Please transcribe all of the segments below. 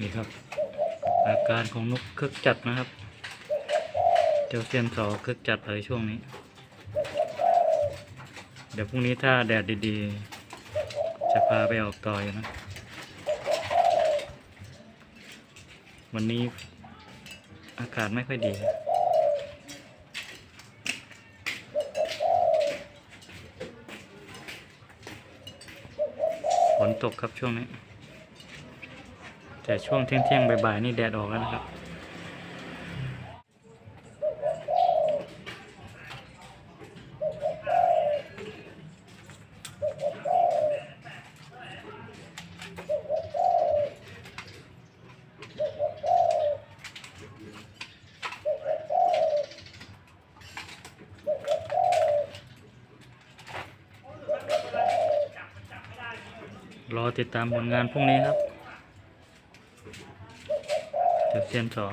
นี่ครับ อาการของนกคึกจัดนะครับ เจ้าเซียนสอคึกจัดเลยช่วงนี้ เดี๋ยวพรุ่งนี้ถ้าแดดดีๆ จะพาไปออกต่อยนะ วันนี้อากาศไม่ค่อยดีฝนตกครับช่วงนี้ แต่ช่วงเที่ยงๆบ่ายๆนี่แดดออกแล้วนะครับรอติดตามผลงานพรุ่งนี้ครับ เดี๋ยวเซียนสอ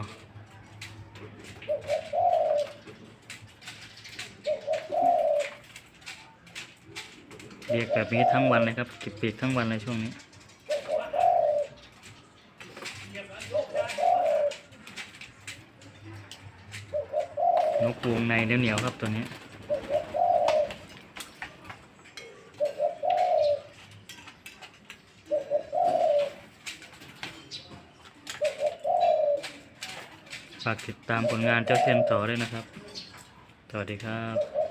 เรียกแบบนี้ทั้งวันเลยครับเกิบปีกทั้งวันเลยช่วงนี้นกวงในเหนียวๆครับตัวนี้ ฝากติดตามผลงานเจ้าเซียนต่อด้วยนะครับ สวัสดีครับ